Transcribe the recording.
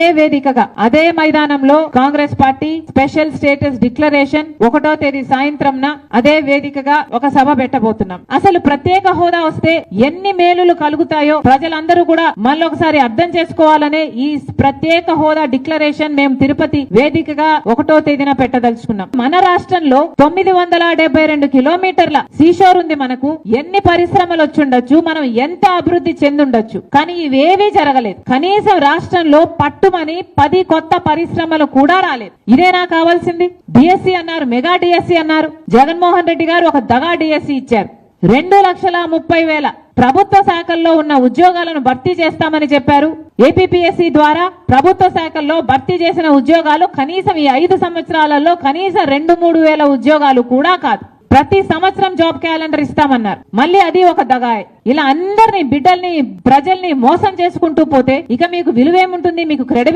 అదే వేదికగా అదే మైదానంలో Congress party special status declaration ఒకటో తేదీ సాయంత్రం అదే వేదికగా ఒక సభ పెట్టబోతున్నాం. అసలు ప్రత్యేక హోదా వస్తే ఎన్ని మేలులు కలుగుతాయో ప్రజలందరూ కూడా మళ్ళొకసారి అర్థం చేసుకోవాలనే ఈ ప్రత్యేక హోదా డిక్లరేషన్ మేము తిరుపతి వేదికగా ఒకటో తేదీన పెట్టదలుచుకున్నాం. మన రాష్ట్రంలో తొమ్మిది వందల డెబ్బై రెండు కిలోమీటర్ల సీషోర్ ఉంది మనకు. ఎన్ని పరిశ్రమలు వచ్చుండొచ్చు మనం ఎంత అభివృద్ధి చెందుండొచ్చు. కానీ ఇవేవీ జరగలేదు. కనీసం రాష్ట్రంలో పట్టు పట్టుమని పది కొత్త పరిశ్రమలు కూడా రాలేదు. ఇదేనా కావాల్సింది. డిఎస్సి అన్నారు మెగా డిఎస్సి అన్నారు. జగన్మోహన్ రెడ్డి గారు ఒక దగా డిఎస్సి ఇచ్చారు. రెండు లక్షల ముప్పై వేల. ప్రభుత్వ శాఖల్లో ఉన్న ఉద్యోగాలను భర్తీ చేస్తామని చెప్పారు. ఏపీపీఎస్సీ ద్వారా ప్రభుత్వ శాఖల్లో భర్తీ చేసిన ఉద్యోగాలు కనీసం ఈ ఐదు సంవత్సరాలలో కనీసం రెండు మూడు వేల ఉద్యోగాలు కూడా కాదు. ప్రతి సంవత్సరం జాబ్ క్యాలెండర్ ఇస్తామన్నారు. మళ్ళీ అది ఒక దగాయ్. ఇలా అందరినీ బిడ్డల్ని ప్రజల్ని మోసం చేసుకుంటూ పోతే ఇక మీకు విలువేముంటుంది మీకు క్రెడిబిలిటీ